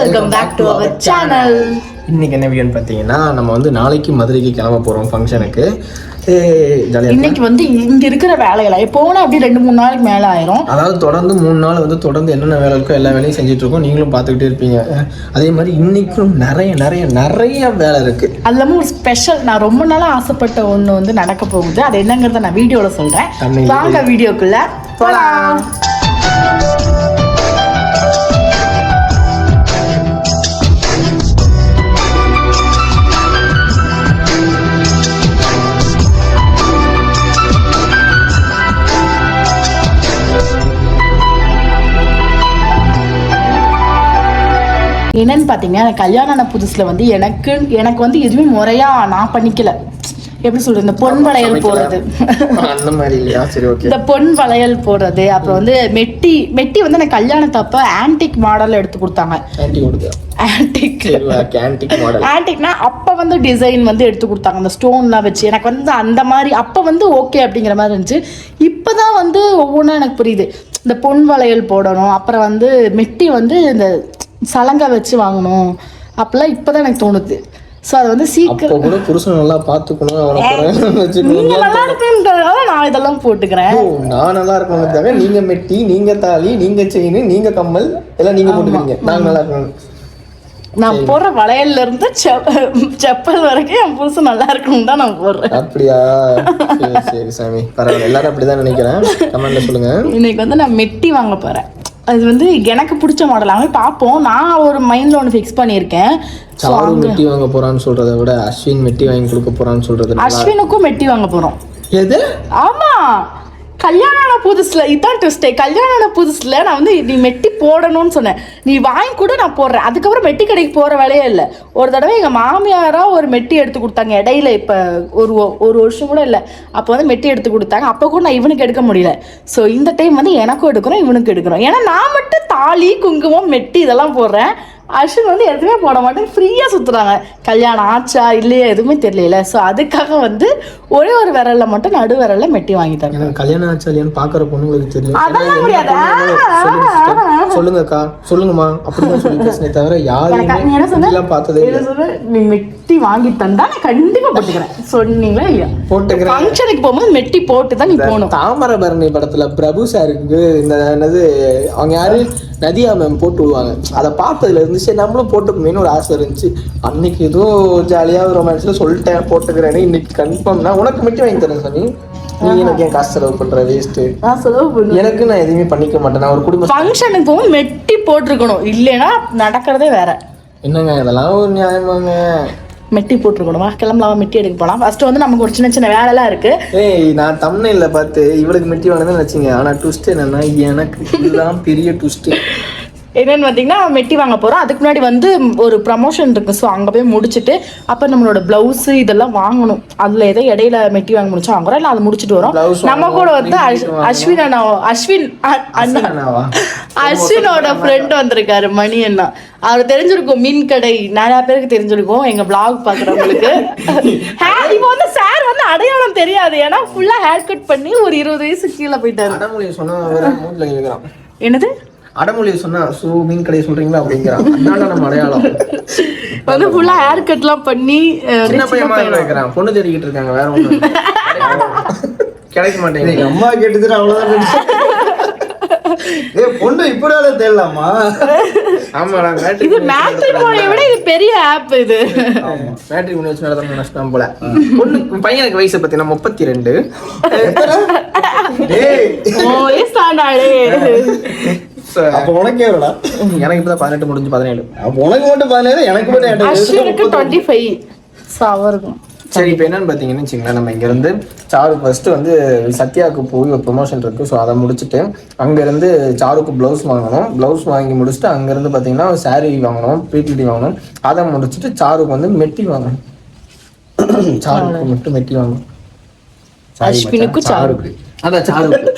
Welcome back to our channel இன்னைக்கு என்ன வீடியோன்னு பார்த்தீங்கன்னா நம்ம வந்து நாளைக்கு மதுரைக்கு கிளம்ப போகிறோம் ஃபங்க்ஷனுக்கு ஜாலியாக இன்னைக்கு வந்து இங்க இருக்கிற வேலைகளை. போனா அப்படி ரெண்டு மூணு நாளைக்கு மேல ஆயிரும். அதாவது தொடர்ந்து மூணு நாள் வந்து தொடர்ந்து என்னென்ன வேலை இருக்கோ எல்லா வேலையும் செஞ்சுட்டு இருக்கோம். நீங்களும் பார்த்துக்கிட்டே இருப்பீங்க. அதே மாதிரி இன்னைக்கும் நிறைய நிறைய நிறைய வேலை இருக்கு. அது இல்லாம ஒரு ஸ்பெஷல் நான் ரொம்ப நாளா ஆசைப்பட்ட ஒண்ணு வந்து நடக்க போகுது. அது என்னங்கறத நான் வீடியோல சொல்றேன். தமிழ்ல வாங்க வீடியோக்குள்ள போலாம். என்னன்னு பார்த்தீங்கன்னா எனக்கு கல்யாணம் ஆன புதுசுல வந்து எனக்கு எனக்கு வந்து எதுவுமே முறையா நான் பண்ணிக்கல. எப்படி சொல்றது இந்த பொன் வளையல் போடுறது. அந்த மாதிரி இல்லையா? சரி ஓகே இந்த பொன் வளையல் போடுறது அப்புறம் வந்து மெட்டி மெட்டி வந்து எனக்கு கல்யாணத்தப்ப ஆன்டிக் மாடல் எடுத்து கொடுத்தாங்க. ஆன்டிக் ஆன்டிக்னா அப்போ வந்து டிசைன் வந்து எடுத்து கொடுத்தாங்க அந்த ஸ்டோன்லாம் வச்சு. எனக்கு வந்து அந்த மாதிரி அப்போ வந்து ஓகே அப்படிங்கிற மாதிரி இருந்துச்சு. இப்போ தான் வந்து ஒவ்வொன்றும் எனக்கு புரியுது. இந்த பொன் வளையல் போடணும் அப்புறம் வந்து மெட்டி வந்து இந்த சலங்கை வச்சு வாங்கணும். அப்போல்லாம் இப்போ தான் எனக்கு தோணுது. ஸோ அது வந்து சீக்கிரம் கூட புருஷன் நல்லா பார்த்துக்கணும் நீங்க நல்லா இருக்குன்றதால நான் இதெல்லாம் போட்டுக்கிறேன். நான் நல்லா இருக்கணுங்கிறதுக்காக நீங்க மெட்டி நீங்க தாலி நீங்க செயின் நீங்க கம்மல் எல்லாம் நீங்க போட்டுக்கிறீங்க. நான் நல்லா இருக்கணும் நான் போடுற வளையல்ல இருந்து செப்ப- செப்பல் வரைக்கும் என் புருஷன் நல்லா இருக்கணும் தான் நான் போடுறேன். அப்படியா? சரி சாமி. பரவாயில்ல. எல்லாரும் அப்படிதான் நினைக்கிறேன். கமெண்ட்ல சொல்லுங்க. இன்னைக்கு வந்து நான் மெட்டி வாங்க போறேன். அது வந்து எனக்கு பிடிச்ச மாடல் அவங்க பார்ப்போம் நான் ஒரு மைண்ட்ல ஒன்று ஃபிக்ஸ் பண்ணியிருக்கேன். சாரு மெட்டி வாங்க போறான்னு சொல்றதை விட அஸ்வின் மெட்டி வாங்கி கொடுக்க போறான்னு சொல்றது நல்லா- அஸ்வினுக்கும் மெட்டி வாங்க போறோம். எது? ஆமா. கல்யாணம் ஆன புதுசுல இதுதான் ட்விஸ்டே கல்யாணம் ஆன புதுசுல நான் வந்து நீ மெட்டி போடணும்னு சொன்னேன். நீ வாங்கி கூட நான் போடுறேன். அதுக்கப்புறம் மெட்டி கடைக்கு போற வேலையே இல்லை. ஒரு தடவை எங்க மாமியாரா ஒரு மெட்டி எடுத்து கொடுத்தாங்க. இடையில இப்ப ஒரு ஒரு வருஷம் கூட இல்லை. அப்போ வந்து மெட்டி எடுத்து கொடுத்தாங்க. அப்போ கூட நான் இவனுக்கு எடுக்க முடியல. ஸோ இந்த டைம் வந்து எனக்கும் எடுக்கிறோம் இவனுக்கு எடுக்கிறோம் ஏன்னா நான் மட்டும் தாலி குங்குமம் மெட்டி இதெல்லாம் போடுறேன். அஸ்வின் வந்து எதுவுமே போட மாட்டேன். ஃப்ரீயாக சுற்றுறாங்க கல்யாணம் ஆச்சா இல்லையா எதுவுமே தெரியல ஸோ அதுக்காக வந்து ஒரே ஒரு விரல்ல மட்டும் நடு விரல்ல மெட்டி வாங்கி தரேன். கல்யாணம் ஆச்சா இல்லையான்னு பாக்குற பொண்ணுங்களுக்கு தெரியும். அதெல்லாம் முடியாது. சொல்லுங்கக்கா சொல்லுங்கம்மா அப்படின்னு சொல்லி பேசினே தவிர யாருமே பார்த்ததே? நீ மெட்டி வாங்கி தந்தா நான் கண்டிப்பா போட்டுக்கிறேன். சொன்னீங்களா இல்லையா? போட்டுக்கிறேன். ஃபங்க்ஷனுக்கு போகும்போது மெட்டி போட்டு தான் நீ போகணும். தாமிரபரணி படத்துல பிரபு சாருக்கு இந்த என்னது அவங்க யாரு? நதியா மேம் போட்டு விடுவாங்க. அதை பார்த்ததுல இருந்து சரி நம்மளும் போட்டுக்கணும்னு ஒரு ஆசை இருந்துச்சு. அன்னைக்கு ஏதோ ஜாலியா ரொமான்ஸ்ல சொல்லிட்டேன் போட்டுக்கிறேன்னு இன்னைக்கு கன்ஃபார்ம் நான் உனக்கு மட்டும் வாங்கி தரேன் சாமி நீ எனக்கு ஏன் காசு செலவு பண்ற வேஸ்ட் நான் செலவு பண்ணுவேன் எனக்கு நான் எதுவுமே பண்ணிக்க மாட்டேன் நான் ஒரு குடும்ப ஃபங்க்ஷனுக்கு போகும்போது மெட்டி போட்டிருக்கணும். இல்லைன்னா நடக்கிறதே வேற. என்னங்க இதெல்லாம் ஒரு நியாயமாங்க. மெட்டி போட்டிருக்கணுமா? கிளம்பலாமா? மெட்டி எடுக்க போலாம். ஃபர்ஸ்ட் வந்து நமக்கு ஒரு சின்ன சின்ன வேலைலாம் இருக்கு. ஏய் நான் தமிழ்ல பார்த்து இவளுக்கு மெட்டி வாங்கினதுன்னு வச்சுங்க ஆனா ட்விஸ்ட் என்னன்னா எனக்கு இதுதான் பெரிய ட்விஸ்ட் என்னன்னு பார்த்தீங்கன்னா மெட்டி வாங்க போகிறோம் அதுக்கு முன்னாடி வந்து ஒரு ப்ரமோஷன் இருக்கு. ஸோ அங்கே போய் முடிச்சுட்டு அப்போ நம்மளோட ப்ளவுஸு இதெல்லாம் வாங்கணும். அதில் ஏதோ இடையில மெட்டி வாங்க முடிச்சா வாங்குறோம் இல்லை அதை முடிச்சுட்டு வரோம். நம்ம கூட வந்து. அஸ்வின் அண்ணா. அஸ்வின் அண்ணா அஸ்வினோட ஃப்ரெண்ட் வந்திருக்காரு மணி அண்ணா. அவர் தெரிஞ்சிருக்கும் மீன் கடை. நிறைய பேருக்கு தெரிஞ்சிருக்கும் எங்க பிளாக் பாக்குறவங்களுக்கு Hair- இப்போ வந்து சார் வந்து அடையாளம் தெரியாது. ஏன்னா ஃபுல்லா ஹேர் கட் பண்ணி ஒரு இருபது வயசு கீழே போயிட்டாரு. அடமொழியை சொன்னா என்னது? அடமொழியை சொன்னா சூ மீன் கடையை சொல்றீங்களா? அப்படிங்கிறான். நம்ம அடையாளம். வந்து ஃபுல்லா ஹேர் கட்லாம் பண்ணி சின்ன பையன். கேட்கிறான் பொண்ணு தேடிக்கிட்டு இருக்காங்க வேற ஒண்ணும் கிடைக்க மாட்டேங்குது. அம்மா கேட்டுட்டு அவ்வளவுதான் ஏ பொண்ணு இப்படியால தேடலாமா? ஆமாடா இது மேட்ரிமோனியை விட இது பெரிய ஆப் இது. மேட்ரிக் வச்சு நடத்த நஷ்டம் போல. பொண்ணு பையனுக்கு வயசு பார்த்தீங்கன்னா முப்பத்தி ரெண்டு அப்ப உனக்கு எவ்வளோடா எனக்கு இப்பதான் பதினெட்டு முடிஞ்சு பதினேழு. அப்ப உனக்கு மட்டும் பதினேழு எனக்கு மட்டும் டுவெண்ட்டி ஃபைவ் அவருக்கும். சரி இப்போ என்னன்னு பார்த்தீங்கன்னு வச்சுங்களேன் நம்ம இங்கேருந்து சாரு ஃபர்ஸ்ட் வந்து சத்யாவுக்கு போய் ஒரு ப்ரொமோஷன் இருக்கு. ஸோ அதை முடிச்சுட்டு அங்கேருந்து சாருக்கு ப்ளவுஸ் வாங்கணும். ப்ளவுஸ் வாங்கி முடிச்சுட்டு அங்கேருந்து பார்த்தீங்கன்னா saree வாங்கணும் ப்ரீக்லிட்டி வாங்கணும். அதை முடிச்சுட்டு சாருக்கு வந்து மெட்டி வாங்கணும். சாருக்கு மட்டும் மெட்டி வாங்கணும். சாருக்கு. அதான் சாருக்கு.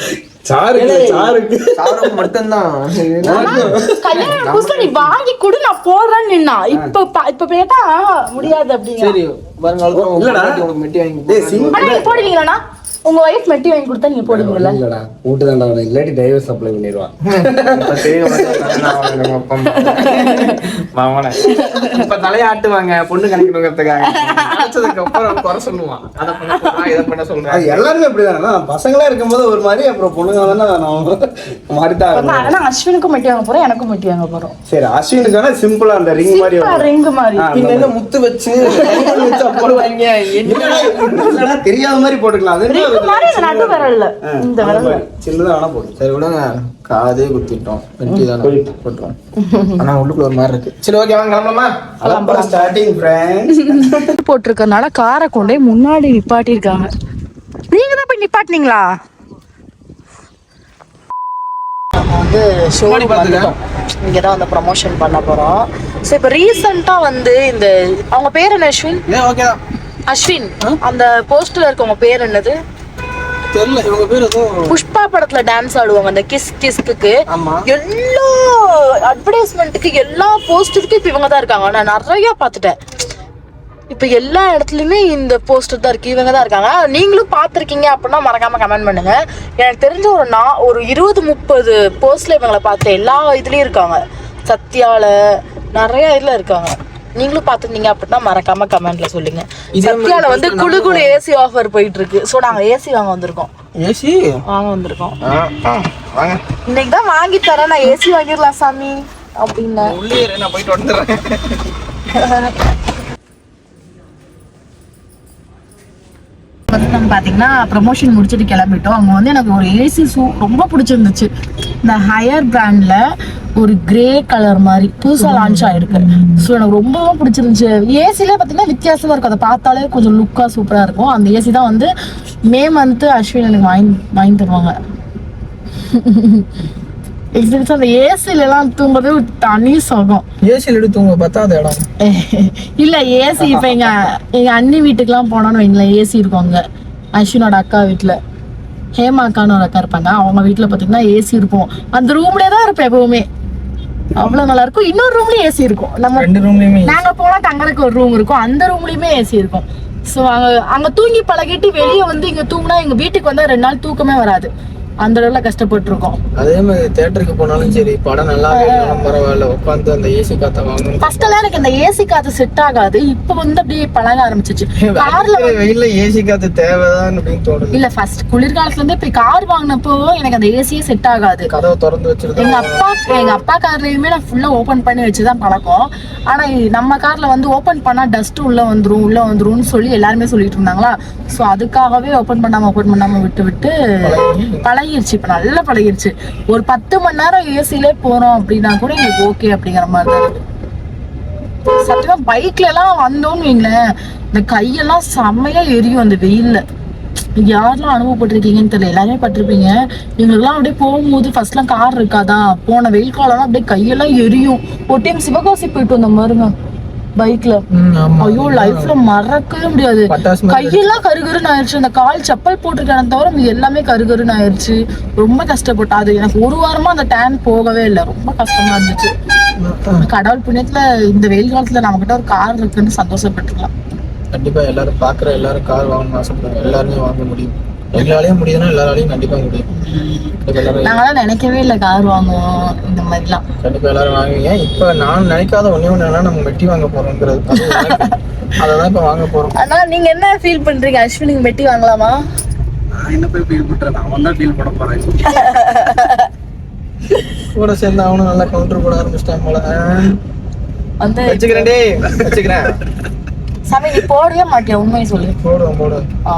நீ வாங்கி கொடு நான் போடுறேன்னு நின்னா. இப்ப இப்ப கேட்டா முடியாது அப்படிங்க போடுவீங்களாண்ணா? உங்க ஒய்ஃப் மெட்டி வாங்கி கொடுத்தா நீங்க இல்லடா வீட்டு தாண்டா இல்லாட்டி டைவர்ஸ் அப்ளை பண்ணிடுவான். இப்ப தலையாட்டுவாங்க பொண்ணு கணிக்கணுங்கிறதுக்காக. நினைச்சதுக்கு அப்புறம் குறை சொல்லுவான். அதை பண்ண சொல்றான் இதை பண்ண அது சொல்றான் எல்லாருமே அப்படிதானே. பசங்களா இருக்கும்போது ஒரு மாதிரி அப்புறம் பொண்ணுங்க தானே மாறிதான் ஆகணும். ஆனா அஸ்வினுக்கும் மெட்டி வாங்க போறோம் எனக்கும் மெட்டி வாங்க போறோம். சரி அஸ்வினுக்கான சிம்பிளா அந்த ரிங் மாதிரி. ரிங் மாதிரி. முத்து வச்சு போடுவாங்க. தெரியாத மாதிரி போட்டுக்கலாம். அது நடு விரல்ல. இந்த. சின்னதா வேணா போடும் சரி விடுங்க. காதே குத்திட்டோம். வெட்டி தானே. போட்டுரும் ஆனா உள்ளுக்குள்ள ஒரு மாதிரி இருக்கு. சரி ஓகே வாங்க கிளம்பலாமா? அப்புறம் ஸ்டார்டிங் ஃப்ரெண்ட்ஸ் போட்டிருக்கறனால காரை கொண்டே முன்னாடி நிப்பாட்டியிருக்காங்க. நீங்க தான் போய் நிப்பாட்டினீங்களா? வந்து ஷோரூம் வந்துட்டோம். இங்கே தான் வந்து ப்ரமோஷன் பண்ண போகிறோம் ஸோ இப்போ ரீசெண்டாக வந்து இந்த அவங்க பேர் என்ன அஸ்வின்? ஓகே அஸ்வின். அந்த போஸ்டர்ல இருக்கவங்க பேர் என்னது? தெரியல இவங்க பேர் எதுவும் புஷ்பா படத்துல டான்ஸ் ஆடுவாங்க அந்த கிஸ் கிஸ்க்கு ஆமா. எல்லா அட்வர்டைஸ்மெண்ட்டுக்கு எல்லா போஸ்டருக்கு இப்போ இவங்க தான் இருக்காங்க. நான் நிறைய பார்த்துட்டேன். இப்போ எல்லா இடத்துலையுமே இந்த போஸ்டர் தான் இருக்கு. இவங்க தான் இருக்காங்க. நீங்களும் பார்த்துருக்கீங்க அப்படின்னா மறக்காம கமெண்ட் பண்ணுங்க. எனக்கு தெரிஞ்ச ஒரு நான் ஒரு இருபது முப்பது போஸ்ட்ல இவங்களை பார்த்தேன் எல்லா இதுலயும் இருக்காங்க. சத்யால நிறைய இதுல இருக்காங்க. நீங்களும் பார்த்துருந்தீங்க அப்படின்னா மறக்காம கமெண்ட்ல சொல்லுங்க. சத்யால வந்து குழு குழு ஏசி ஆஃபர் போயிட்டு இருக்கு ஸோ நாங்க ஏசி வாங்க வந்திருக்கோம். ஏசி? வாங்க வந்திருக்கோம். வாங்க. இன்னைக்கு தான் வாங்கி தரேன். நான் ஏசி வாங்கிடலாம் சாமி. அப்படின்னு உள்ளே இரு, நான் போயிட்டு வந்துடுறேன். வந்து நம்ம பார்த்தீங்கன்னா ப்ரமோஷன் முடிச்சுட்டு கிளம்பிட்டோம். அங்கே வந்து எனக்கு ஒரு ஏசி ஷூ ரொம்ப பிடிச்சிருந்துச்சு. இந்த ஹையர் பிராண்ட்ல ஒரு கிரே கலர் மாதிரி புதுசாக லான்ச் ஆயிருக்கு. ஸோ எனக்கு ரொம்பவும் பிடிச்சிருந்துச்சு. ஏசிலே பார்த்தீங்கன்னா வித்தியாசமா இருக்கும். அதை பார்த்தாலே கொஞ்சம் லுக்காக சூப்பராக இருக்கும். அந்த ஏசி தான் வந்து மே மந்த்து அஸ்வின் எனக்கு வாங்கி வாங்கி தருவாங்க. எக்ஸ்பீரியன்ஸ் அந்த ஏசிலலாம் தூங்குறது ஒரு தனி சுகம். ஏசியில் எடுத்து தூங்க பத்தாத இடம்? இல்ல ஏசி இப்ப எங்க எங்க அண்ணி வீட்டுக்குலாம் போனோம்னு வைங்களேன் ஏசி இருக்கும் அங்க. அஸ்வினோட அக்கா வீட்டுல ஹேமா அக்கான்னு ஒரு அக்கா இருப்பாங்க. அவங்க வீட்டுல பாத்தீங்கன்னா ஏசி இருக்கும். அந்த ரூம்லயே தான் இருப்பேன் எப்பவுமே. அவ்வளவு நல்லா இருக்கும். இன்னொரு ரூம்லயும் ஏசி இருக்கும். நம்ம ரெண்டு ரூம்லயுமே நாங்க போனா தங்களுக்கு ஒரு ரூம் இருக்கும். அந்த ரூம்லயுமே ஏசி இருக்கும். சோ அங்க அங்க தூங்கி பழகிட்டு வெளியே வந்து இங்க தூங்கினா எங்க வீட்டுக்கு வந்தா ரெண்டு நாள் தூக்கமே வராது. அந்த அளவுல கஷ்டப்பட்டு இருக்கோம் அதே மாதிரி தேட்டருக்கு போனாலும் சரி படம் நல்லா பரவாயில்ல உட்காந்து அந்த ஏசி காத்த வாங்கணும். ஃபர்ஸ்ட் எல்லாம் எனக்கு இந்த ஏசி காத்து செட் ஆகாது இப்ப வந்து அப்படியே பழக ஆரம்பிச்சிச்சு. கார்ல வெயில்ல ஏசி காத்து தேவைதான் அப்படின்னு தோணுது. இல்ல ஃபர்ஸ்ட் குளிர்காலத்துல இருந்து இப்ப கார் வாங்கினப்போ எனக்கு அந்த ஏசியே செட் ஆகாது. கதவை திறந்து வச்சிருந்தா எங்க அப்பா எங்க அப்பா கார்லயுமே நான் ஃபுல்லா ஓபன் பண்ணி வச்சுதான் பழக்கம். ஆனா நம்ம கார்ல வந்து ஓபன் பண்ணா டஸ்ட் உள்ள வந்துரும் உள்ள வந்துரும்னு சொல்லி எல்லாருமே சொல்லிட்டு இருந்தாங்களா? சோ அதுக்காகவே ஓபன் பண்ணாம ஓபன் பண்ணாம விட்டு விட்டு பழகிருச்சு இப்போ நல்லா பழகிருச்சு. ஒரு பத்து மணி நேரம் ஏசிலே போறோம் அப்படின்னா கூட எங்களுக்கு ஓகே அப்படிங்கிற மாதிரி தான் சத்தியமா பைக்ல எல்லாம் வந்தோம்னு வைங்களேன் இந்த கையெல்லாம் செம்மையா எரியும் அந்த வெயில்ல. யாரெல்லாம் அனுபவப்பட்டிருக்கீங்கன்னு தெரியல எல்லாருமே பட்டிருப்பீங்க. எங்களுக்குலாம் அப்படியே போகும்போது ஃபர்ஸ்ட்லாம் கார் இருக்காதா? போன வெயில் காலம்லாம் அப்படியே கையெல்லாம் எரியும். ஒரு டைம் சிவகாசி போயிட்டு வந்த மாதிரிங்க பைக்ல. ஐயோ லைஃப்ல மறக்கவே முடியாது. கையெல்லாம் கருகருன்னு ஆயிடுச்சு அந்த கால் செப்பல் போட்டிருக்கேன் தவிர எல்லாமே கருகருன்னு ஆயிடுச்சு ரொம்ப கஷ்டப்பட்டேன் அது எனக்கு ஒரு வாரமா அந்த டேன் போகவே இல்லை. ரொம்ப கஷ்டமா இருந்துச்சு. கடவுள் புண்ணியத்துல இந்த வெயில் காலத்துல நம்ம கிட்ட ஒரு கார் இருக்குன்னு சந்தோஷப்பட்டுக்கலாம். கண்டிப்பா எல்லாரும் பாக்குற எல்லாரும் கார் வாங்கணும்னு ஆசைப்படுறாங்க. எல்லாருமே வாங்க முடியும். எங்களாலையும் முடியுதுன்னா எல்லாராலையும் கண்டிப்பா முடியும். நாங்களாம் நினைக்கவே இல்லை கார் வாங்குவோம் இந்த மாதிரிலாம். கண்டிப்பா எல்லாரும் வாங்குவீங்க. இப்ப நான் நினைக்காத ஒண்ணே ஒண்ணு நம்ம வெட்டி வாங்க போறோங்கிறது. அது எனக்கு. அததான் இப்ப வாங்க போறோம். ஆனா நீங்க என்ன ஃபீல் பண்றீங்க? அஸ்வினிக்கு மெட்டி வாங்கலாமா? நான் என்ன போய் ஃபீல் பண்றேன்? அவன் தான் ஃபீல் பண்ண போறேன். கூட சேர்ந்து அவனும் நல்லா கவுண்டர் போட ஆரம்பிச்சிட்டான் போல. வந்து வச்சுக்கிறேன் டேய் வச்சுக்கிறேன். சாமி நீ போடவே மாட்டியா? உண்மையை சொல்லு. போடுவோம் ஆ.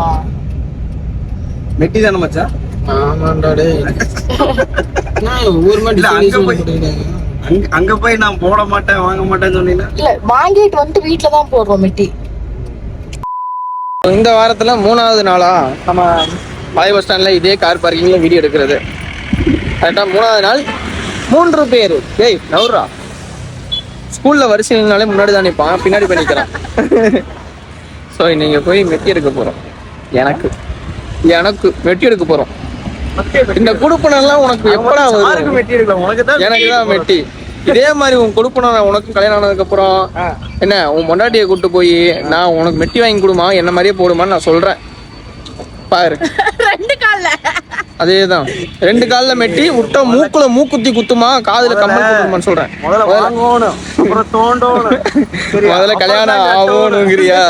மெட்டி தானே மச்சான்? ஆமாண்டா டேய். நான் அங்க போய்-. அங்க அங்க போய் நான் போட மாட்டேன் வாங்க மாட்டேன்னு சொன்னீங்கன்னா? இல்ல வாங்கிட்டு வந்துட்டு வீட்டுல தான் போடுறோம் மெட்டி. இந்த வாரத்துல மூணாவது நாளா நம்ம பழைய பஸ் ஸ்டாண்ட்ல இதே கார் பார்க்கிங்ல வீடியோ எடுக்கிறது. கரெக்டா மூணாவது நாள் மூன்று பேர். டேய் நவுறா ஸ்கூல்ல வரிசைனாலே முன்னாடி தான் நிற்பான் பின்னாடி போய் நிற்கிறான் ஸோ இன்னைக்கு போய் மெட்டி எடுக்க போறோம். எனக்கு. எனக்கு மெட்டி எடுக்க போறோம். இந்த குடுப்பனெல்லாம் உனக்கு எப்படா வரும்? மெட்டி எடுக்கலாம் உனக்கு தான் எனக்கு தான் மெட்டி. இதே மாதிரி உன் கொடுப்பன உனக்கும் கல்யாணம் ஆனதுக்கு அப்புறம் என்ன உன் பொண்டாட்டியை கூட்டு போய் நான் உனக்கு மெட்டி வாங்கி கொடுமா? என்ன மாதிரியே போடுமான்னு நான் சொல்றேன். பாரு. கால்ல. அதேதான். ரெண்டு கால்ல மெட்டி விட்டா மூக்குல மூக்குத்தி குத்துமா காதுல கம்மல் குத்துமான்னு சொல்றேன். முதல்ல வாங்கணும் அப்புறம் தோண்டணும். சரியா? முதல்ல கல்யாணம். ஆகணுங்கிறியா?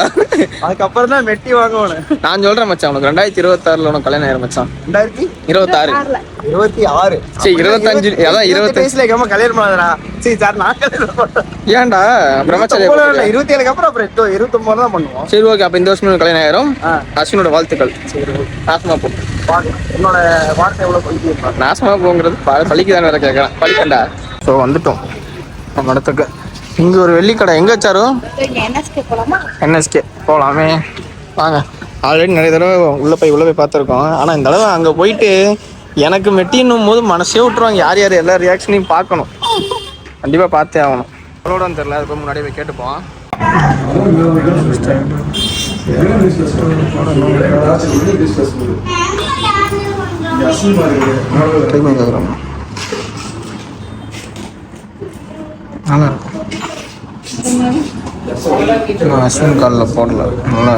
அதுக்கப்புறம் தான் மெட்டி வாங்கணும். நான் சொல்றேன் மச்சான் உனக்கு ரெண்டாயிரத்தி இருபத்தாறுல உனக்கு கல்யாணம் ஆயிரும் மச்சான். ரெண்டாயிரத்தி? இருபத்தாறு. இருபத்தி ஆறு. சரி, இருபத்தஞ்சு, அதான் இருபத்தஞ்சு. வயசுல அம்மா கல்யாணம் பண்ணாதடா. சரி சார் நான் ஏன்டா பிரம்மச்சாரி இருபத்தி ஏழுக்கு அப்புறம் அப்புறம் எட்டு இருபத்தொன்பது தான் பண்ணுவோம். சரி ஓகே அப்ப இந்த வருஷம் கல்யாணம் ஆயிரும். அஸ்வினோட வாழ்த்துக்கள். நாசமா போ. பாக்கலாம் என்னோட வார்த்தை எவ்வளவு பதிவு நாசமா போங்கிறது ப- பள்ளிக்கு வேற கேட்கறேன் பள்ளிக்கண்டா ஸோ வந்துட்டோம். நம்ம இடத்துக்கு இங்க ஒரு வெள்ளிக்கடை எங்க வச்சாரோ? என்எஸ்கே போகலாமே வாங்க. ஆல்ரெடி நிறைய தடவை உள்ள போய் உள்ள போய் பார்த்துருக்கோம். ஆனால் இந்த தடவை அங்கே போயிட்டு எனக்கு மெட்டின்னும் போது மனசே விட்டுருவாங்க. யார் யார் எல்லா ரியாக்ஷனையும் பார்க்கணும். கண்டிப்பாக பார்த்தே ஆகணும். அவளோட தெரில அதுக்கு முன்னாடியே போய் கேட்டுப்போம். நல்லா இருக்கும் நான் அஸ்வின் காலில் போடல நல்லா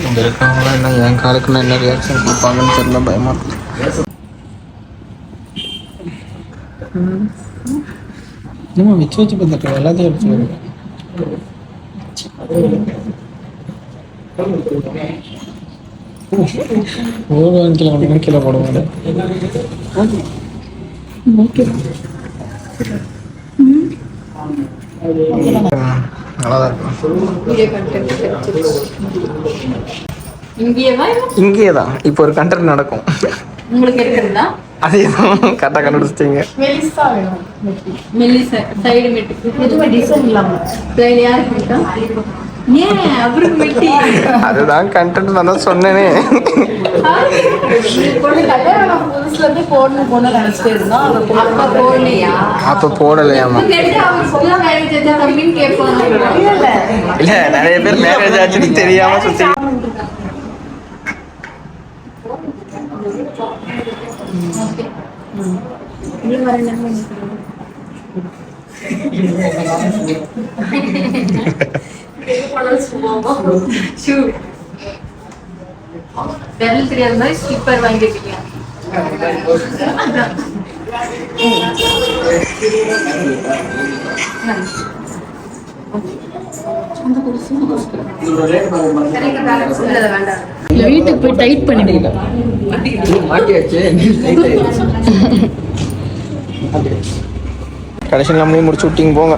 இங்க இருக்கவங்களாம் என்ன என் காலுக்கு நான் என்ன ரியாக்ஷன் கொடுப்பாங்கன்னு தெரியல பயமா இருக்கு நம்ம வச்சு வச்சு பார்த்துட்டு எல்லாத்தையும் எடுத்து ஒரு கிலோ ஒன்று கிலோ போட மாட்டேன் நல்லா தான் இருக்கும் இங்கேயே தான் இப்போ ஒரு கண்டென்ட் நடக்கும் உங்களுக்கு இருக்கிறதா அதே தான் கரெக்டாக கண்டுபிடிச்சிட்டீங்க மெலிசா வேணும் சைடு எதுவுமே டிசைன் அதுதான் கண்டென்ட் நான் தான் சொன்னேனே. அப்பா போடலையா? அப்போ போடலையாமா இல்ல நிறைய பேர் மேரேஜ் ஆச்சுன்னு தெரியாம சுத்தி ஷூ விரல் தெரியாத மாதிரி ஸ்லிப்பர் வாங்கிருக்கீங்க வீட்டுக்கு போய் டைட் பண்ணிடுங்க கடைசி நம்மளையும் முடிச்சு விட்டீங்க போங்க.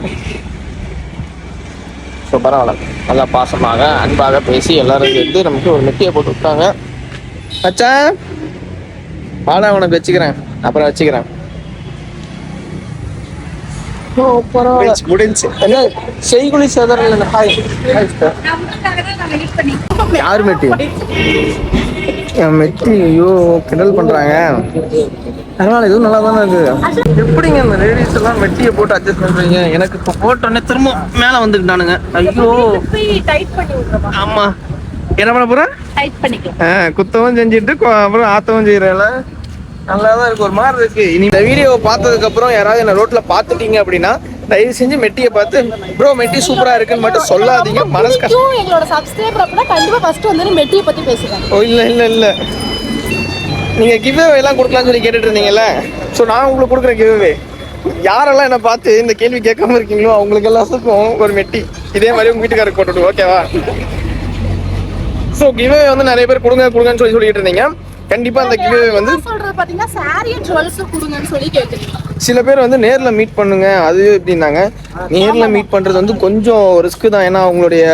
ஸோ பரவாயில்ல. நல்லா பாசமாக அன்பாக பேசி எல்லாரும் சேர்ந்து நமக்கு ஒரு மெட்டியை போட்டு விட்டாங்க. மச்சான் வாடா உனக்கு வச்சுக்கிறேன். அப்புறம் வச்சுக்கிறேன். செய்குலி சதரில் ஹாய் யார் மெட்டி மெட்டி ஐயோ கிண்டல் பண்றாங்க. பரவாயில்ல இதுவும் நல்லா தானே இருக்கு எப்படிங்க இந்த லேடிஸ் எல்லாம் மெட்டியை போட்டு அட்ஜஸ்ட் பண்றீங்க எனக்கு இப்போ போட்டோன்னே திரும்ப மேலே வந்துக்கிட்டானுங்க ஐயோ ஆமா என்ன பண்ண ஆ, குத்தவும் செஞ்சுட்டு அப்புறம் ஆத்தவும் செய்யறல நல்லா தான் இருக்கு ஒரு மாதிரி இருக்கு இனி இந்த வீடியோவை பார்த்ததுக்கு அப்புறம் யாராவது என்ன ரோட்ல பார்த்துட்டீங்க அப்படின்னா தயவு செஞ்சு மெட்டியை பார்த்து ப்ரோ மெட்டி சூப்பரா இருக்குன்னு மட்டும் சொல்லாதீங்க மனசு கஷ்டம் எங்களோட சப்ஸ்கிரைபர் அப்படின்னா கண்டிப்பா ஃபர்ஸ்ட் வந்து மெட்டியை பத்தி பேசுறேன் ஓ இல்ல இல்ல இல்ல நீங்க கிவ்வே எல்லாம் கொடுக்கலாம்னு சொல்லி கேட்டுட்டு இருந்தீங்கல்ல ஸோ நான் உங்களுக்கு கொடுக்குற கிவ்வே யாரெல்லாம் என்ன பார்த்து இந்த கேள்வி கேட்காம இருக்கீங்களோ அவங்களுக்கு எல்லாத்துக்கும் ஒரு மெட்டி. இதே மாதிரி உங்க வீட்டுக்காரருக்கு போட்டுட்டு ஓகேவா ஸோ கிவ்வே வந்து நிறைய பேர் கொடுங்க கொடுங்கன்னு சொல்லி சொல்லிட்டு இருந்தீங்க கண்டிப்பா அந்த கிவ்வே வந்து சில பேர் வந்து நேர்ல மீட் பண்ணுங்க அது எப்படின்னாங்க நேர்ல மீட் பண்றது வந்து கொஞ்சம் ரிஸ்க் தான். ஏன்னா அவங்களுடைய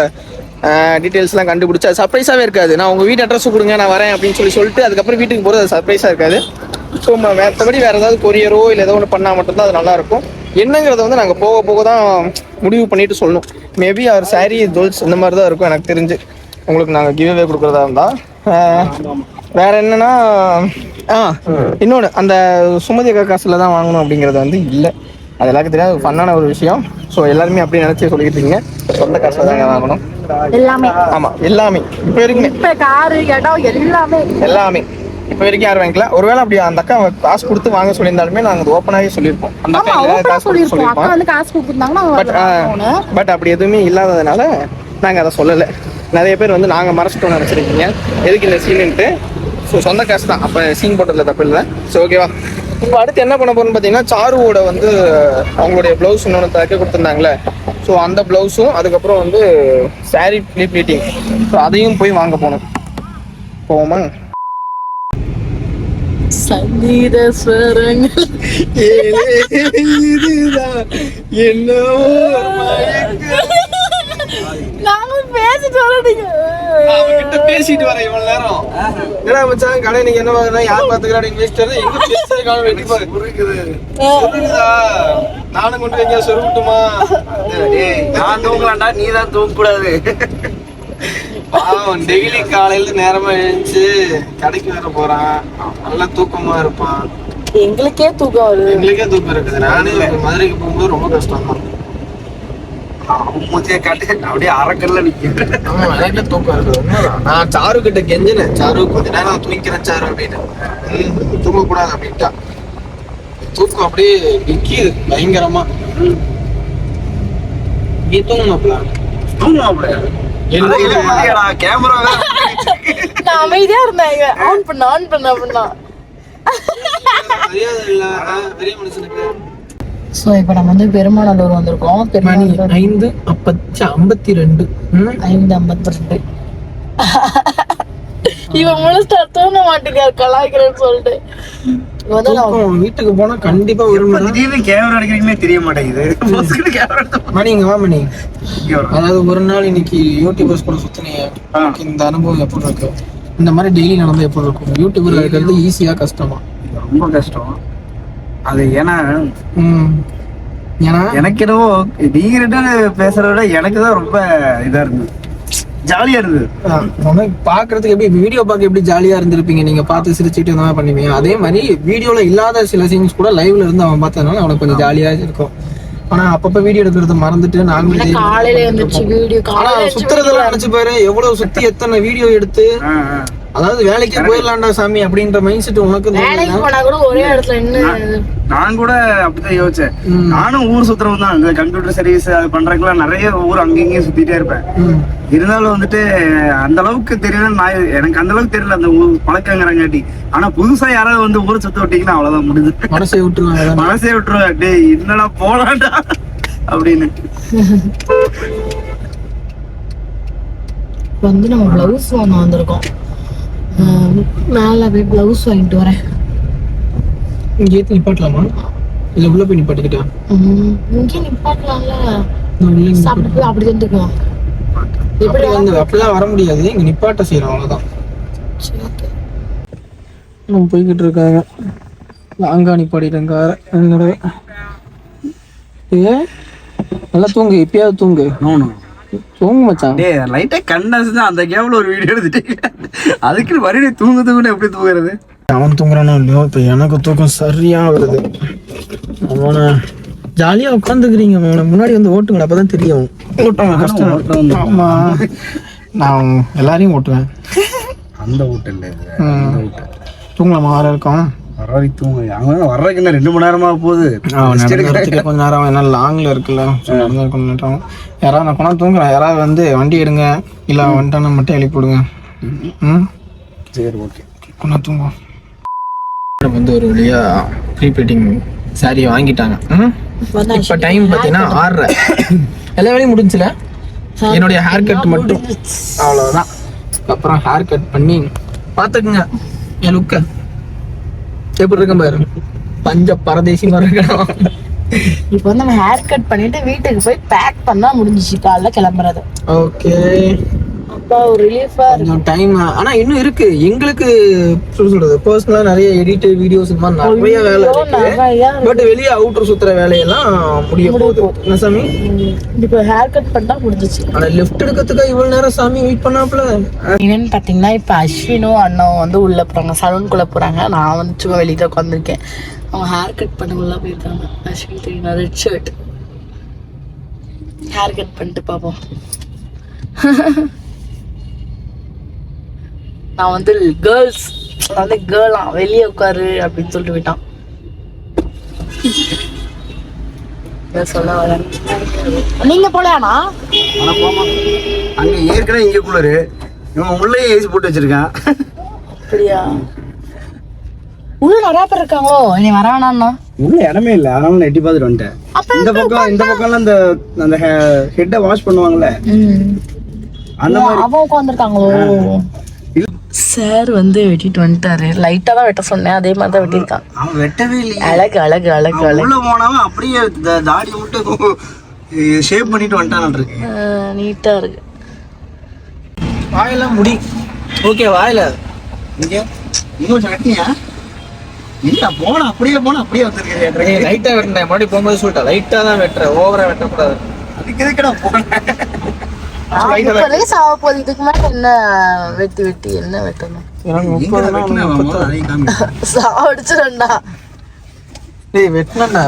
டீட்டெயில்ஸ்லாம் கண்டுபிடிச்சு அது சர்ப்ரைஸாகவே இருக்காது. நான் உங்கள் வீட்டு அட்ரஸ் கொடுங்க நான் வரேன் அப்படின்னு சொல்லி சொல்லிட்டு அதுக்கப்புறம் வீட்டுக்கு போகிறது அது சர்ப்ரைஸாக இருக்காது. ஸோ மற்றபடி வேறு ஏதாவது கொரியரோ இல்லை ஏதோ ஒன்று பண்ணால் மட்டும்தான் அது நல்லாயிருக்கும் என்னங்கிறத வந்து நாங்கள் போக போக தான் முடிவு பண்ணிட்டு சொல்லணும். மேபி அவர் சாரி ஜுவல்ஸ் இந்த மாதிரி தான் இருக்கும் எனக்கு தெரிஞ்சு. உங்களுக்கு நாங்கள் கிவ்வே கொடுக்குறதா இருந்தால் வேற என்னன்னா ஆ இன்னொன்று அந்த சுமதி அக்கா காசுல தான் வாங்கணும் அப்படிங்கிறது வந்து இல்லை. அது எல்லாருக்கும் தெரியாது ஃபன்னான ஒரு விஷயம். ஸோ எல்லாருமே அப்படி நினைச்சு சொல்லிட்டு இருக்கீங்க. சொந்த காசுல தாங்க வாங்கணும். எல்லாமே. ஆமா எல்லாமே. இப்போ வரைக்குமே. இப்ப காரு இடம் எல்லாமே. எல்லாமே. இப்போ வரைக்கும் யாரும் வாங்கிக்கல ஒருவேளை அப்படி அந்த அக்கா காசு கொடுத்து வாங்க சொல்லியிருந்தாலுமே நாங்கள் அது ஓப்பனாகவே சொல்லியிருப்போம். அந்த அக்கா காசு கொடுத்து சொல்லியிருப்போம். காசு பட் பட் அப்படி எதுவுமே இல்லாததுனால நாங்கள் அதை சொல்லலை. நிறைய பேர் வந்து நாங்கள் மறைச்சிட்டோம்னு நினச்சிருக்கீங்க. எதுக்கு இந்த சீனுன்ட்டு ஸோ சொந்த காசு தான். அப்போ சீன் போட்டதில் தப்பு இல்லை. ஸோ ஓகேவா இப்போ அடுத்து என்ன பண்ண போறோம்னு பார்த்தீங்கன்னா சாருவோட வந்து அவங்களுடைய ப்ளவுஸ் இன்னொன்று தைக்க கொடுத்துருந்தாங்களே ஸோ அந்த ப்ளவுஸும் அதுக்கப்புறம் வந்து ப்ளீ ப்ளீட்டிங் ஸோ அதையும் போய் வாங்க போகணும் போவோமா சங்கீத ஸ்வரங்கள் என்னவோ நாங்க. அவன்கிட்ட பேசிட்டு வரேன் இவ்வளவு நேரம். என்னடா மச்சான் கடை நீங்க என்ன வாங்குறா யார் பாத்துக்கிறா அப்படின்னு பேசிட்டு எங்க பேசுறது வெட்டி பாரு. நானும் கொண்டு வைங்க சொல்லட்டுமா நான் தூங்கலாம்டா நீ தான் தூங்க கூடாது பாவம் டெய்லி காலையில நேரமா எழுந்துச்சு கடைக்கு வர போறான். நல்லா தூக்கமா இருப்பான். எங்களுக்கே தூக்கம் வருது. எங்களுக்கே தூக்கம் இருக்குது. நானே மதுரைக்கு போகும்போது ரொம்ப கஷ்டம் தான் மூச்சையை காட்டு அப்படியே அறக்கல்ல நிக்கிறேன் தூக்கம் இருக்குது. நான் சாரு கிட்ட கெஞ்சினேன். சாரு கொஞ்ச நேரம் நான் தூங்கிக்கிறேன் சாரு அப்படின்னு தூங்கக்கூடாது அப்படின்ட்டா. தூக்கம் அப்படியே நிக்கிது பயங்கரமா. நீ தூங்கணும்ல தூங்குவாப்ல கேமரா நான் அமைதியா இருந்தேன். ஆன் பண்ண ஆன் பண்ண அப்படின்னா. பெரிய மனுஷனுக்கு. ஸோ இப்போ நம்ம வந்து பெருமாநல்லூர் வந்திருக்கோம். மணி ஐந்து அப்பத்தி ஐம்பத்தி ரெண்டு. ஐந்து ஐம்பத்தி ரெண்டு. இவன் முழுசா தூங்க மாட்டேங்கார் கலாய்க்கிறேன்னு சொல்லிட்டு. வீட்டுக்கு போனா கண்டிப்பா ஒரு. திடீர்னு கேமரா அடிக்கிறீங்களே தெரிய மாட்டேங்குது. பொசுக்குன்னு கேமரா எடுத்து மணி இங்க வா மணி. அதாவது ஒரு நாள் இன்னைக்கு யூடியூபர்ஸ் கூட சுத்தினீங்க இந்த அனுபவம் எப்படி இருக்கு? இந்த மாதிரி டெய்லி நடந்தா எப்படி இருக்கும் யூடியூபர் இருக்கிறது ஈஸியா கஷ்டமா? ரொம்ப கஷ்டம். அது ஏன்னா ம். ஏன்னா? எனக்கு என்னவோ நீங்க ரெண்டு பேரும் பேசுறத விட எனக்கு தான் ரொம்ப இதா இருந்தது. ஜாலியா இருந்தது. உனக்கு பாக்குறதுக்கு எப்படி வீடியோ பார்க்க எப்படி ஜாலியா இருந்திருப்பீங்க? நீங்க பார்த்து சிரிச்சுட்டு இந்த மாதிரி பண்ணுவீங்க. அதே மாதிரி வீடியோல இல்லாத சில சீன்ஸ் கூட லைவ்ல இருந்து அவன் பார்த்ததுனால அவனுக்கு கொஞ்சம் ஜாலியா இருக்கும். ஆனா அப்பப்ப வீடியோ எடுக்கிறத மறந்துட்டு நாங்களும் காலையில வந்துச்சு வீடியோ ஆனா காலையில சுத்துறதெல்லாம் நினைச்சு பாரு. எவ்வளவு சுத்தி எத்தனை வீடியோ எடுத்து. அதாவது வேலைக்கே போயிடலாம்டா சாமி அப்படின்ற மைண்ட் செட் உனக்கு வேலைக்கு? போனா கூட ஒரே இடத்துல நின்று நான் கூட அப்படிதான் யோசிச்சேன். நானும் ஊர் சுத்துறவன் தான். இந்த கம்ப்யூட்டர் சர்வீஸ் அது பண்றதுக்குலாம் நிறைய ஊர் அங்கங்கேயும் சுத்திட்டே இருப்பேன். இருந்தாலும் வந்துட்டு அந்த அளவுக்கு தெரியல. நான் எனக்கு அந்த அளவுக்கு தெரியல அந்த ஊர் பழக்கங்கிறங்காட்டி. ஆனா புதுசா யாராவது வந்து ஊரை சுத்த விட்டீங்கன்னா அவ்வளவுதான் முடிஞ்சு மனசை விட்டுருவாங்க? மனசே விட்டுருவேன் டேய் என்னடா போலாம்டா? அப்படின்னு. வந்து நம்ம ப்ளவுஸ் வாங்க வந்திருக்கோம். மேல போய் ப்ளவுஸ் வாங்கிட்டு வரேன். இங்கே ஏத்தி நிப்பாட்டலாமா? இல்ல உள்ள போய் நிப்பாட்டிக்கிட்டா? உம், இங்கே நிப்பாட்டலாம்ல போய் அப்படி எப்படி அப்படி வந்து அப்படிலாம் வர முடியாது. இங்க நிப்பாட்ட okay. நம்ம போய்கிட்டு இருக்காங்க. லாங்கா நிப்பாட்டிட்டேன் காரை என்னோட? ஏ நல்லா தூங்கு இப்பயாவது தூங்கு. தூங்கு மச்சான் டேய் லைட்டா கண்டாச்சு தான் அந்த கேம்ல ஒரு வீடியோ எடுத்துட்டீங்க அதுக்கு மறுபடியும் தூங்கு தூங்குன்னு எப்படி தூங்குறது? அவன் தூங்குறானோ இல்லையோ இப்போ எனக்கு தூக்கம் சரியா வருது. அவனை ஜாலியா உட்காந்துக்கிறீங்க அவனை முன்னாடி வந்து ஓட்டுங்க அப்பதான் தெரியும். ஓட்டுவாங்க கஷ்டம் ஆமா. நான் எல்லாரையும் ஓட்டுவேன். அந்த வீட்டு இல்ல. தூங்கலாமா? வர இருக்கோம். வர வரைக்கும் தூங்கு அவன் வர்றதுக்கு என்ன ரெண்டு மணி நேரமா போகுது அவன் நடக்கிறதுக்கு கொஞ்ச நேரம் ஆகும். ஏன்னா லாங்ல இருக்குல்ல. நடந்து கொஞ்ச நேரம் யாராவது நான் கொண்டா தூங்குறேன். யாராவது வந்து வண்டி எடுங்க. இல்லை வந்துட்டான மட்டும் எழுப்பி விடுங்க. ம்? சரி ஓகே. கொண்டா தூங்குவோம். வந்து ஒரு வழியா ப்ரீ வெட்டிங் சாரியை வாங்கிட்டாங்க. ம்? இப்போ டைம் பார்த்தீங்கன்னா ஆறரை. எல்லா வேலையும் முடிஞ்சுல? என்னுடைய ஹேர் கட் மட்டும். அவ்வளோதான் அப்புறம் ஹேர் கட் பண்ணி பார்த்துக்குங்க. என் லுக்க எப்படி இருக்கும் பாரு? பஞ்ச பரதேசி இருக்கணும். இப்போ வந்து நம்ம ஹேர் கட் பண்ணிட்டு வீட்டுக்கு போய் பேக் பண்ணா முடிஞ்சிச்சு. காலைல கிளம்புறது. ஓகே அப்பா ஒரு ரிலீஃபா கொஞ்சம் டைம் ஆனா இன்னும் இருக்கு. எங்களுக்கு சொல்றது பர்சனலா நிறைய எடிட் வீடியோஸ் இந்த மாதிரி நிறைய வேலை இருக்கு. பட் வெளியே அவுட்டர் சுத்துற வேலையெல்லாம் முடிய போகுது. என்ன சாமி? இப்போ ஹேர் கட் பண்ணா முடிஞ்சிச்சு. ஆனா லெஃப்ட் எடுக்கிறதுக்கா இவ்வளவு நேரம் சாமி வெயிட் பண்ணாப்ல என்னன்னு பார்த்தீங்கன்னா இப்போ அஸ்வினும் அண்ணாவும் வந்து உள்ளே போகிறாங்க சலூனுக்குள்ளே போகிறாங்க நான் வந்து சும்மா வெளியே தான் உட்காந்துருக்கேன் அவங்க ஹேர் கட் பண்ண உள்ளே போயிருக்காங்க. அஸ்வின் தெரியுமா? ரெட் ஷர்ட் ஹேர் கட் பண்ணிட்டு பார்ப்போம் நான் வந்து கேர்ள்ஸ் நான் வந்து கேர்ளா வெளியே உட்காரு அப்படின்னு சொல்லிட்டு விட்டான் சொல்ல வரேன். நீங்க போமா அங்க ஏற்கனவே இங்க குளிரு இவன் உள்ளே ஏசி போட்டு வச்சிருக்கான். அப்படியா? உள்ள நிறைய பேர் இருக்காங்களோ நீ வரானா உள்ள இடமே இல்ல. அதனால நான் எட்டி பார்த்துட்டு வந்துட்டேன். இந்த பக்கம் இந்த பக்கம்லாம் அந்த அந்த ஹெட்டை வாஷ் பண்ணுவாங்கல்ல? அந்த மாதிரி. அவன் உட்காந்துருக்காங்களோ சார் வந்து வெட்டிட்டு வந்துட்டாரு. லைட்டா தான் வெட்ட சொன்னேன். அதே மாதிரி தான் வெட்டியிருக்கான். அவன் வெட்டவே இல்லையே. அழகு அழகு அழகு அழகு. உள்ள போனவன் அப்படியே த- தாடியை மட்டும் ஷேப் பண்ணிட்டு வந்துட்டான் இருக்கு நீட்டா இருக்கு. வாயெல்லாம் முடி. ஓகே வாயில. இங்க. இன்னும் சட்டியா இல்ல போன அப்படியே போன அப்படியே வந்திருக்கிறேன் லைட்டா வெட்டினேன். மறுபடியும் போகும்போது சொல்லிட்டேன். லைட்டா தான் வெட்டுறேன். ஓவரா வெட்டக்கூடாது அதுக்கு எதுக்குடா போனேன் சாவ போகுது. இதுக்கு மேல என்ன வெட்டி வெட்டி என்ன வெட்டணும். சாவடிச்சிடண்டா டேய் வெட்டினா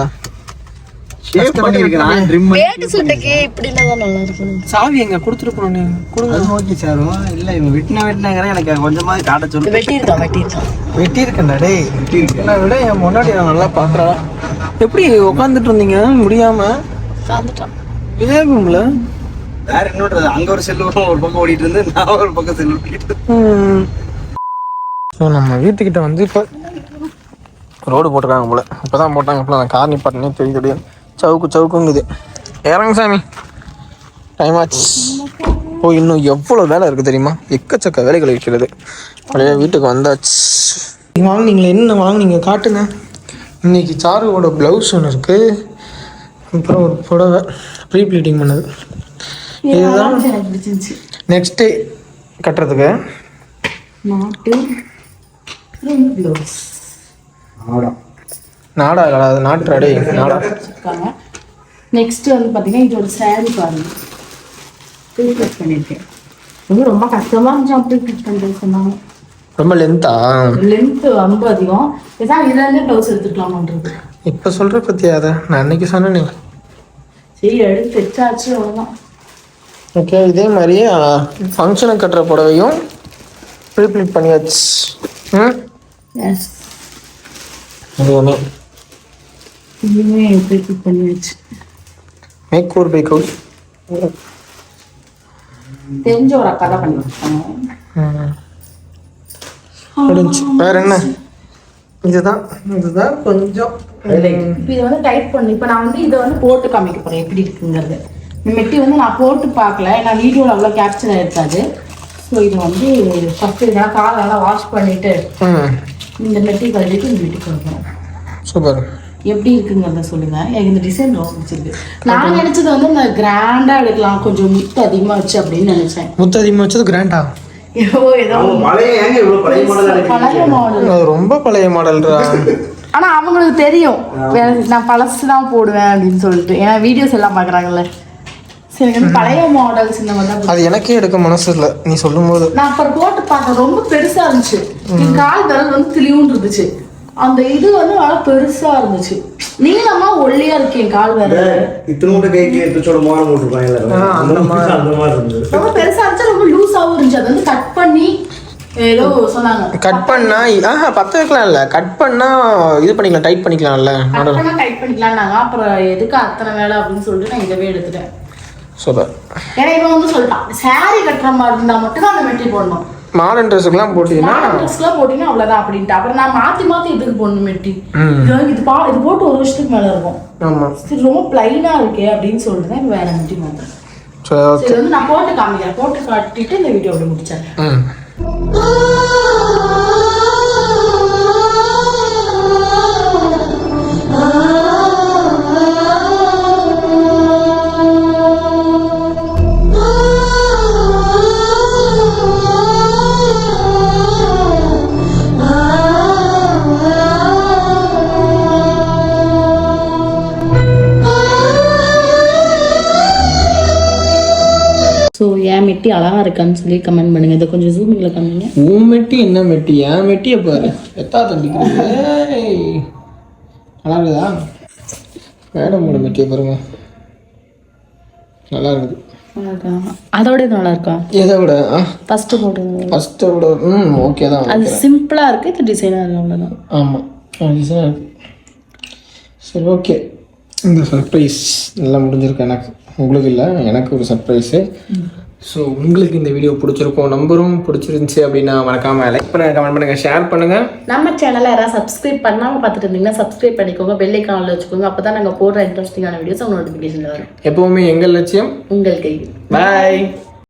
ஷேப் பண்ணியிருக்கிறான். ட்ரிம் வேட்டு சுட்டைக்கு இப்படின்னா தான் நல்லா இருக்கும். சாவி எங்க கொடுத்துருக்கணும் நீ கொடுங்க ஓகே சார் இல்ல இவன் வெட்டின வெட்டினாங்கிற எனக்கு கொஞ்சமாவது காட்ட சொல்லு. வெட்டியிருக்கான் வெட்டியிருக்கான். வெட்டியிருக்கேன்டா டேய். வெட்டியிருக்கு. என்னை விட என் முன்னாடி நான் நல்லா பார்க்குறா. எப்படி உட்காந்துட்டு இருந்தீங்க? முடியாம? சாந்துட்டான். இதே ரூம்ல? வேற என்னோட அங்க ஒரு செல்லு ஒரு பக்கம் ஓடிட்டு இருந்து நான் ஒரு பக்கம் செல்லு ஓடிட்டு. ஸோ நம்ம வீட்டுக்கிட்ட வந்து இப்போ ரோடு போட்டிருக்காங்க போல. இப்போ தான் போட்டாங்க இப்போ நான் கார் நிப்பாட்டினே தெரியுது. அப்படியே சவுக்கு சவுக்குங்குது. இறங்க சாமி. டைம் ஆச்சு. ஓ இன்னும் எவ்வளோ வேலை இருக்குது தெரியுமா? எக்கச்சக்க வேலைகள் இருக்கிறது. அப்படியே வீட்டுக்கு வந்தாச்சு. நீங்கள் வாங்கினீங்களே? என்ன வாங்குனீங்க? காட்டுங்க. இன்னைக்கு சாருவோட ப்ளவுஸ் ஒன்று இருக்குது அப்புறம் ஒரு புடவை. ப்ரீ ப்ளீட்டிங் பண்ணது. இதுதான் நெக்ஸ்ட் கட்டுறதுக்கு. நாட்டு நாடா. இல்லடா, அது நாட்டு அடே நாடா. நெக்ஸ்ட் வந்து பார்த்தீங்கன்னா இது ஒரு saree பாருங்க. ப்ரீ பண்ணியிருக்கேன் ரொம்ப ரொம்ப கஷ்டமா இருந்துச்சு அப்படி ப்ரீ பண்ணுறது சொன்னாங்க. ரொம்ப லென்த்தா லென்த் ரொம்ப அதிகம். இதான் இதுல இருந்தே ப்ளவுஸ் எடுத்துக்கலாம்ன்றது. இப்போ சொல்கிற பற்றியா அதை? நான் அன்னைக்கு சொன்னேனே. சரி எடுத்து தைச்சாச்சு அவ்வளோதான் ஓகே இதே மாதிரி ஃபங்க்ஷனுக்கு கட்டுற புடவையும் ப்ரீப்ளிட் பண்ணியாச்சு. ம்? எஸ் இதுவுமே இதுவுமே ப்ரீ பண்ணியாச்சு. மேக் ஊர் பை கவுட் தெரிஞ்ச ஒரு அக்கா தான் பண்ணி கொடுத்தாங்க முடிஞ்சு. வேற என்ன? இதுதான். இதுதான் கொஞ்சம் இதை வந்து டைட் பண்ணி. இப்போ நான் வந்து இதை வந்து போட்டு காமிக்க போறேன். எப்படி இருக்குங்கிறது. இந்த மெட்டி வந்து நான் போட்டு பார்க்கல. நான் வீடியோவில் அவ்வளோ கேப்சர் ஆயிருக்காது. ஸோ இது வந்து ஃபஸ்ட்டு இதெல்லாம் காலெல்லாம் வாஷ் பண்ணிட்டு ம். இந்த மெட்டி கழுவிட்டு இந்த வீட்டுக்கு கொடுக்குறோம் சூப்பர். எப்படி இருக்குங்கிறத சொல்லுங்க. எனக்கு இந்த டிசைன் ரொம்ப பிடிச்சிருக்கு. நான் நினைச்சது வந்து இந்த கிராண்டா எடுக்கலாம். கொஞ்சம் முத்து அதிகமா வச்சு அப்படின்னு நினைச்சேன். முத்து அதிகமாக வச்சது கிராண்டா ஐயோ ஏதோ பழைய ஏங்க இவ்வளவு பழைய மாடல் பழைய மாடல் அது ரொம்ப பழைய மாடல்ரா ஆனா அவங்களுக்கு தெரியும். நான் பழசு தான் போடுவேன் அப்படின்னு சொல்லிட்டு. ஏன்னா வீடியோஸ் எல்லாம் பாக்குறாங்கல்ல பழைய மாடல்ஸ் இந்த மாதிரி அது எனக்கே எடுக்க மனசு இல்லை. நீ சொல்லும்போது. நான் அப்புறம் போட்டு பார்த்தேன் ரொம்ப பெருசா இருந்துச்சு. என் கால் விரல் வந்து திளிவுன்னு இருந்துச்சு. அந்த இது வந்து நல்லா பெருசா இருந்துச்சு. நீளமா ஒல்லியா இருக்கு என் கால் விரல். இத்தனோட கைக்கு எத்தச்சோட மானம் போட்டிருப்பாங்க அந்த மாதிரி. அந்த மாதிரி இருந்தது. ரொம்ப பெருசா இருந்துச்சு ரொம்ப லூஸாவும் இருந்துச்சு. அதை வந்து கட் பண்ணி ஏதோ சொன்னாங்க. கட் பண்ணா ஆஹா பத்த வைக்கலாம் இல்லை கட் பண்ணா இது பண்ணிக்கலாம் டைட் பண்ணிக்கலாம்ல. கட் பண்ணா டைட் பண்ணிக்கலாம்னாங்க. அப்புறம் எதுக்கு அத்தனை வேலை அப்படின்னு சொல்லிட்டு நான் இதவே எடுத்துட்டேன். சூப்பர் ஏன்னா இவன் வந்து சொல்லிட்டான் saree கட்டுற மாதிரி இருந்தா மட்டும் தான் அந்த மெட்டி போடணும். மாடர்ன் போட்டீங்கன்னா அவ்வளவுதான் அப்படின்ட்டு. அப்புறம் நான் மாத்தி மாத்தி எதுக்கு போடணும் மெட்டி. இது பா இது போட்டு ஒரு வருஷத்துக்கு மேல இருக்கும். ஆமாம் சரி ரொம்ப பிளைனா இருக்கே அப்படின்னு சொல்லிட்டு தான் வேற மெட்டி சரி சரி வந்து நான் போட்டு காமிக்கிறேன். போட்டு காட்டிட்டு இந்த வீடியோ அப்படி முடிச்சேன் ஸோ ஏன் மெட்டி அழகா இருக்கான்னு சொல்லி கமெண்ட் பண்ணுங்க. இதை கொஞ்சம் ஜூமிங்கில் காமிங்க. உன் மெட்டி என்ன மெட்டி? என் மெட்டியை பாரு. எத்தா ஏய். நல்லா இருக்குதா மேடமோட மெட்டியை பாருங்க. நல்லா இருக்குது அதோட இது நல்லா இருக்கா இதை விட ஃபர்ஸ்ட் போட்டு ஃபஸ்ட்டை விட ம் ஓகே தான் அது சிம்பிளா இருக்கு இது டிசைனா இருக்கு அவ்வளவுதான். டிசைன் இருக்கு. சரி ஓகே இந்த சர்ப்ரைஸ் நல்லா முடிஞ்சிருக்கு எனக்கு. உங்களுக்கு இல்லை எனக்கு ஒரு சர்ப்ரைஸு ஸோ உங்களுக்கு இந்த வீடியோ பிடிச்சிருக்கும் நம்பரும் பிடிச்சிருந்துச்சி அப்படின்னா மறக்காமல் லைக் பண்ணுங்கள் கமெண்ட் பண்ணுங்கள் ஷேர் பண்ணுங்கள் நம்ம சேனலை யாராவது சப்ஸ்கிரைப் பண்ணாமல் பார்த்துட்டு இருந்தீங்கன்னா சப்ஸ்கிரைப் பண்ணிக்கோங்க பெல் ஐக்கானில் வச்சுக்கோங்க அப்போ தான் நாங்கள் போடுற இன்ட்ரெஸ்டிங்கான வீடியோஸ் உங்க நோட்டிஃபிகேஷன் வரும். எப்போவுமே எங்கள் லட்சியம் உங்கள் கையில் பாய்